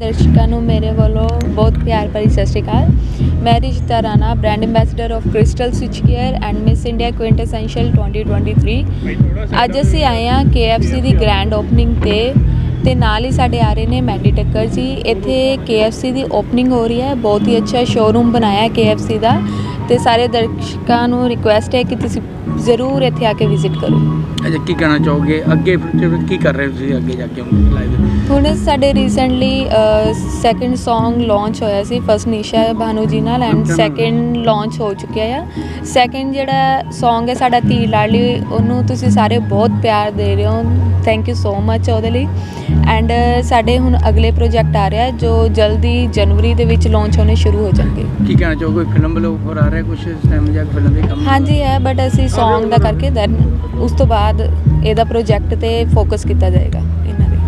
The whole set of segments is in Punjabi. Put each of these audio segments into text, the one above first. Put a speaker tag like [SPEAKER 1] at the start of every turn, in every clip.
[SPEAKER 1] ਦਰਸ਼ਕਾਂ ਨੂੰ ਮੇਰੇ ਵੱਲੋਂ ਬਹੁਤ ਪਿਆਰ ਭਰੀ ਸਤਿ ਸ਼੍ਰੀ ਅਕਾਲ। ਮੈਂ Rishta Rana brand ambassador of Crystal Switch Care and Miss India quintessential 2023 ਅੱਜ ਅਸੀਂ ਆਏ ਹਾਂ KFC ਦੀ ਗ੍ਰੈਂਡ ਓਪਨਿੰਗ ਤੇ ਤੇ ਨਾਲ ਹੀ ਸਾਡੇ ਆ ਰਹੇ ਨੇ ਮੈਡੀ ਟੱਕਰ ਜੀ। ਇੱਥੇ KFC ਦੀ ਓਪਨਿੰਗ ਹੋ ਰਹੀ ਹੈ। ਬਹੁਤ ਹੀ ਅੱਛਾ ਸ਼ੋਰੂਮ ਬਣਾਇਆ ਹੈ KFC ਦਾ। ਤੇ ਸਾਰੇ ਦਰਸ਼ਕਾਂ ਨੂੰ ਰਿਕੁਐਸਟ ਹੈ ਕਿ ਤੁਸੀਂ ਜ਼ਰੂਰ ਇੱਥੇ ਆ ਕੇ ਵਿਜ਼ਿਟ ਕਰੋ।
[SPEAKER 2] ਅੱਛਾ ਕੀ ਕਹਿਣਾ ਚਾਹੋਗੇ? ਅੱਗੇ ਫਿਰ ਕੀ ਕਰ ਰਹੇ ਹੋ ਤੁਸੀਂ ਅੱਗੇ ਜਾ ਕੇ ਲਾਈਵ
[SPEAKER 1] ਹੁਣ ਸਾਡੇ ਰੀਸੈਂਟਲੀ ਸੈਕੰਡ Song ਲਾਂਚ ਹੋਇਆ ਸੀ ਫਸਟ ਨਿਸ਼ਾ ਭਾਨੂ ਜੀ ਨਾਲ ਐਂਡ ਸੈਕੰਡ ਲਾਂਚ ਹੋ ਚੁੱਕਿਆ ਆ। ਸੈਕੰਡ ਜਿਹੜਾ Song ਹੈ ਸਾਡਾ ਧੀ ਲਾਲੀ ਉਹਨੂੰ ਤੁਸੀਂ ਸਾਰੇ ਬਹੁਤ ਪਿਆਰ ਦੇ ਰਹੇ ਹੋ। ਥੈਂਕ ਯੂ ਸੋ ਮੱਚ ਉਹਦੇ ਲਈ। ਐਂਡ ਸਾਡੇ ਹੁਣ ਅਗਲੇ ਪ੍ਰੋਜੈਕਟ ਆ ਰਿਹਾ ਜੋ ਜਲਦੀ ਜਨਵਰੀ ਦੇ ਵਿੱਚ ਲਾਂਚ ਹੋਣੇ ਸ਼ੁਰੂ ਹੋ ਜਾਣਗੇ।
[SPEAKER 2] ਕੀ ਕਹਿਣਾ ਚਾਹੋਗੇ? ਫਿਲਮ ਵੱਲੋਂ ਆਫਰ ਆ ਰਿਹਾ ਕੁਝ ਇਸ ਟਾਈਮ ਜਾਂ ਫਿਲਮ ਦੇ ਕੰਮ
[SPEAKER 1] ਹਾਂਜੀ ਹੈ ਬਟ ਅਸੀਂ Song ਦਾ ਕਰਕੇ ਦੈਨ ਉਸ ਤੋਂ ਬਾਅਦ ਇਹਦਾ ਪ੍ਰੋਜੈਕਟ ਤੇ ਫੋਕਸ ਕੀਤਾ ਜਾਏਗਾ ਇਹਨਾਂ ਦੇ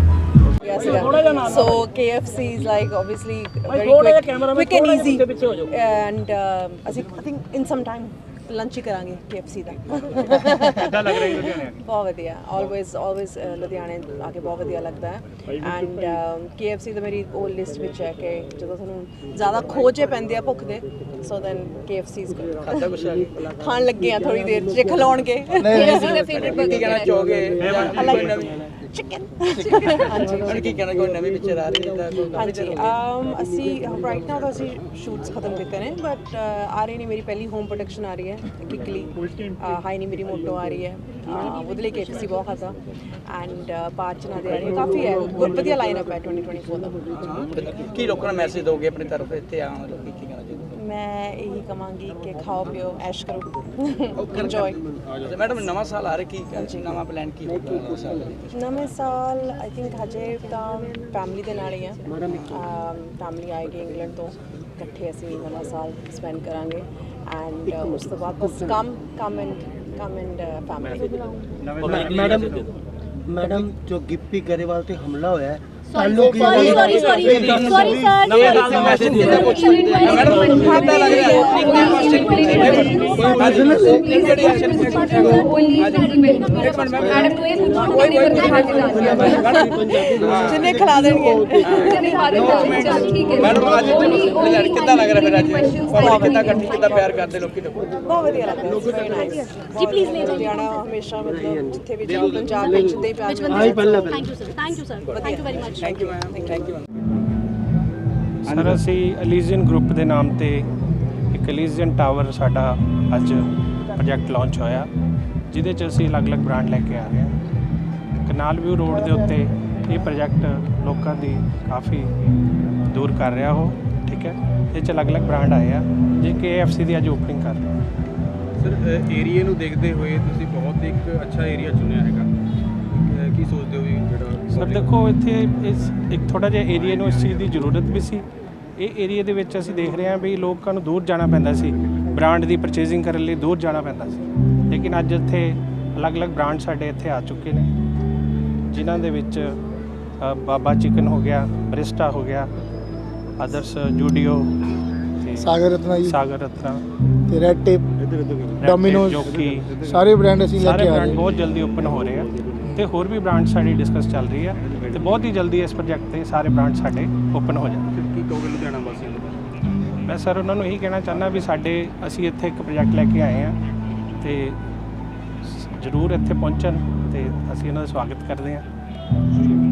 [SPEAKER 3] So KFC is like obviously very quick, quick and easy. And uh, ਅਸੀਂ I think in some time lunch ਹੀ ਕਰਾਂਗੇ KFC ਦਾ। ਕਿੱਦਾਂ ਲੱਗ ਰਹੀ ਲੁਧਿਆਣੇ ਬਹੁਤ ਵਧੀਆ। Always always uh, ਲੁਧਿਆਣੇ ਆ ਕੇ ਬਹੁਤ ਵਧੀਆ ਲੱਗਦਾ ਹੈ। ਐਂਡ KFC ਤਾਂ ਮੇਰੀ ਉਹ ਲਿਸਟ ਵਿੱਚ ਹੈ ਕਿ ਜਦੋਂ ਤੁਹਾਨੂੰ ਜ਼ਿਆਦਾ ਖੋਜੇ ਪੈਂਦੇ ਆ ਭੁੱਖ ਦੇ ਸੋ ਦੈਨ KFC good
[SPEAKER 2] ਖਾਦਾ ਕੁਛ ਆ
[SPEAKER 3] ਖਾਣ ਲੱਗੇ ਆ ਥੋੜੀ ਦੇਰ ਚ ਖਲਾਉਣਗੇ।
[SPEAKER 1] KFC ਦਾ ਫੇਵਰਿਟ
[SPEAKER 2] ਕੀ ਕਹਿਣਾ ਚਾਹੋਗੇ? ਕੋਈ ਨਵੀਂ
[SPEAKER 3] ਚਿਕਨ
[SPEAKER 2] ਹੁਣ ਕੀ ਕਹਿਣਾ ਕੋਈ ਨਵੀਂ ਪਿਕਚਰ ਆ ਰਹੀ ਹੈ ਤਾਂ ਕੋਈ
[SPEAKER 3] ਹਾਂਜੀ um, ਅਸੀਂ ਰਾਈਟ ਨਾਓ ਤਾਂ ਅਸੀਂ ਸ਼ੂਟਸ ਖਤਮ ਕੀਤੇ ਨੇ ਬਟ ਆ ਰਹੀ ਨਹੀਂ ਮੇਰੀ ਪਹਿਲੀ ਹੋਮ ਪ੍ਰੋਡਕਸ਼ਨ ਆ ਰਹੀ ਹੈ ਕਿਕਲੀ। ਹਾਈ ਨਹੀਂ ਮੇਰੀ ਮੋਟੋ ਆ ਰਹੀ ਹੈ। ਉਹਦੇ ਲਈ KFC ਬਹੁਤ ਖਾਦਾ ਐਂਡ ਪਾਰਚਨਾ ਦੇ ਆ ਰਹੀ। ਹੈ ਕਾਫੀ ਹੈ ਬਹੁਤ ਵਧੀਆ ਲਾਈਨ ਅਪ ਹੈ 2024 ਦਾ।
[SPEAKER 2] ਕੀ ਲੋਕਾਂ ਨੂੰ ਮੈਸੇਜ ਦੋਗੇ ਆਪਣੀ ਤਰਫ ਇੱਥੇ ਆਉਣ ਲੋਕੀ? ਕੀ ਕਹਿਣਾ ਚਾਹੋਗੇ
[SPEAKER 3] ਮੈਂ ਇਹੀ ਕਵਾਂਗੀ ਕਿ ਖਾਓ ਪੀਓ ਐਸ਼ ਕਰੋ ਇੰਜੋਏ
[SPEAKER 2] ਅੱਛਾ ਮੈਡਮ ਨਵਾਂ ਸਾਲ ਆ ਰਿਹਾ ਕੀ ਕਰ ਨਵਾਂ ਪਲਾਨ ਕੀ ਹੋਊਗਾ ਨਵਾਂ ਸਾਲ ਦੇ ਵਿੱਚ?
[SPEAKER 3] ਨਵੇਂ ਸਾਲ ਆਈ ਥਿੰਕ ਹਜੇ ਤਾਂ ਫੈਮਿਲੀ ਦੇ ਨਾਲ ਹੀ ਆ ਫੈਮਿਲੀ ਆਏਗੀ ਇੰਗਲੈਂਡ ਤੋਂ ਇਕੱਠੇ ਅਸੀਂ ਨਵਾਂ ਸਾਲ ਸਪੈਂਡ ਕਰਾਂਗੇ ਐਂਡ ਉਸ ਤੋਂ ਬਾਅਦ ਬਸ come come and come and family
[SPEAKER 4] madam madam ਜੋ ਗਿੱਪੀ ਗਰੇਵਾਲ ਤੇ ਹਮਲਾ ਹੋਇਆ ਹੈ
[SPEAKER 5] Sorry, sorry, sorry, sorry, sorry, sir.
[SPEAKER 2] Message ਦੇ ਦਿਓ ਕੁਛ ਮੈਡਮ ਕਿੱਦਾਂ ਲੱਗ ਰਿਹਾ
[SPEAKER 3] ਜਿੰਨੇ ਖਿਲਾ ਦੇਣਗੇ
[SPEAKER 2] ਮੈਡਮ ਅੱਜ ਲੁਧਿਆਣੇ ਕਿੱਦਾਂ ਲੱਗ ਰਿਹਾ ਫਿਰ ਅੱਜ ਪਬਲਿਕ ਕਿੱਦਾਂ ਇਕੱਠੀ ਕਿੱਦਾਂ ਪਿਆਰ ਕਰਦੇ ਲੋਕੀ ਲੋਕ
[SPEAKER 3] ਬਹੁਤ ਵਧੀਆ ਲੱਗਦਾ ਵੈਰੀ ਨਾਈਸ ਜੀ ਪਲੀਜ਼ ਲੈ ਲੁਧਿਆਣਾ ਹਮੇਸ਼ਾ ਮਤਲਬ ਜਿੱਥੇ ਵੀ ਜਾਓ ਪੰਜਾਬ ਵਿੱਚ ਦੇ ਪਿਆਰ ਮਿਲਦਾ
[SPEAKER 5] Thank you, sir. Thank you, sir. Thank you very
[SPEAKER 2] thank you ma'am thank you
[SPEAKER 6] sir ਅਸੀਂ ਅਲੀਜ਼ੀਅਨ ਗਰੁੱਪ ਦੇ ਨਾਮ ਤੇ ਇੱਕ ਅਲੀਜ਼ੀਅਨ ਟਾਵਰ ਸਾਡਾ ਅੱਜ ਪ੍ਰੋਜੈਕਟ ਲਾਂਚ ਹੋਇਆ। ਜਿਹਦੇ 'ਚ ਅਸੀਂ ਅਲੱਗ-ਅਲੱਗ ਬ੍ਰਾਂਡ ਲੈ ਕੇ ਆ ਰਹੇ ਹਾਂ। ਕਨਾਲ ਵਿਊ ਰੋਡ ਦੇ ਉੱਤੇ ਇਹ ਪ੍ਰੋਜੈਕਟ ਲੋਕਾਂ ਦੀ ਕਾਫੀ ਦੂਰ ਕਰ ਰਿਹਾ ਉਹ ਠੀਕ ਹੈ? ਇਹ 'ਚ ਅਲੱਗ-ਅਲੱਗ ਬ੍ਰਾਂਡ ਆਏ ਆ ਜੇ KFC ਦੀ ਅੱਜ ਓਪਨਿੰਗ ਕਰ ਰਹੇ ਹਾਂ।
[SPEAKER 7] ਸਰ ਏਰੀਏ ਨੂੰ ਦੇਖਦੇ ਹੋਏ ਤੁਸੀਂ ਬਹੁਤ ਇੱਕ ਅੱਛਾ ਏਰੀਆ ਚੁਣਿਆ ਹੈਗਾ। ਸੋਚਦੇ ਹੋ ਵੀ ਜਿਹੜਾ
[SPEAKER 6] ਸਰ ਦੇਖੋ ਇੱਥੇ ਇਸ ਇੱਕ ਥੋੜਾ ਜਿਹਾ ਏਰੀਆ ਨੂੰ ਇਸ ਚੀਜ਼ ਦੀ ਜ਼ਰੂਰਤ ਵੀ ਸੀ। ਇਹ ਏਰੀਆ ਦੇ ਵਿੱਚ ਅਸੀਂ ਦੇਖ ਰਹੇ ਹਾਂ ਵੀ ਲੋਕਾਂ ਨੂੰ ਦੂਰ ਜਾਣਾ ਪੈਂਦਾ ਸੀ। ਬ੍ਰਾਂਡ ਦੀ ਪਰਚੇਜ਼ਿੰਗ ਕਰਨ ਲਈ ਦੂਰ ਜਾਣਾ ਪੈਂਦਾ ਸੀ। ਲੇਕਿਨ ਅੱਜ ਇੱਥੇ ਅਲੱਗ-ਅਲੱਗ ਬ੍ਰਾਂਡ ਸਾਡੇ ਇੱਥੇ ਆ ਚੁੱਕੇ ਨੇ ਜਿਨ੍ਹਾਂ ਦੇ ਵਿੱਚ ਬਾਬਾ ਚਿਕਨ ਹੋ ਗਿਆ ਬ੍ਰਿਸਟਾ ਹੋ ਗਿਆ ਅਦਰਸ ਜੂਡੀਓ
[SPEAKER 4] ਸਾਗਰ ਰਤਨਾ ਜੀ।
[SPEAKER 6] ਸਾਗਰ ਰਤਨਾ।
[SPEAKER 4] ਤੇ ਰੈਡ ਟੇਪ
[SPEAKER 6] ਜੋਕੀ।
[SPEAKER 4] ਸਾਰੇ ਬ੍ਰਾਂਡ ਅਸੀਂ ਲੈ ਕੇ ਆ
[SPEAKER 6] ਬ੍ਰਾਂਡ
[SPEAKER 4] ਰਹੇ
[SPEAKER 6] ਬਹੁਤ ਜਲਦੀ ਓਪਨ ਹੋ ਰਹੇ ਆ। ਤੇ ਹੋਰ ਵੀ ਬ੍ਰਾਂਡ ਸਾਡੀ ਡਿਸਕਸ ਚੱਲ ਰਹੀ ਹੈ ਤੇ ਬਹੁਤ ਹੀ ਜਲਦੀ ਇਸ ਪ੍ਰੋਜੈਕਟ ਤੇ ਸਾਰੇ ਬ੍ਰਾਂਡ ਸਾਡੇ ਓਪਨ ਹੋ ਜਾਣਗੇ
[SPEAKER 7] ਕੀ ਕਹੋਗੇ ਲੁਧਿਆਣਾ ਵਾਸੀਆਂ ਨੂੰ?
[SPEAKER 6] ਮੈਂ ਸਰ ਉਹਨਾਂ ਨੂੰ ਇਹੀ ਕਹਿਣਾ ਚਾਹੁੰਦਾ ਵੀ ਸਾਡੇ ਅਸੀਂ ਇੱਥੇ ਇੱਕ ਪ੍ਰੋਜੈਕਟ ਲੈ ਕੇ ਆਏ ਆ ਤੇ ਜ਼ਰੂਰ ਇੱਥੇ ਪਹੁੰਚਣ ਤੇ ਅਸੀਂ ਉਹਨਾਂ ਦਾ ਸਵਾਗਤ ਕਰਦੇ ਹਾਂ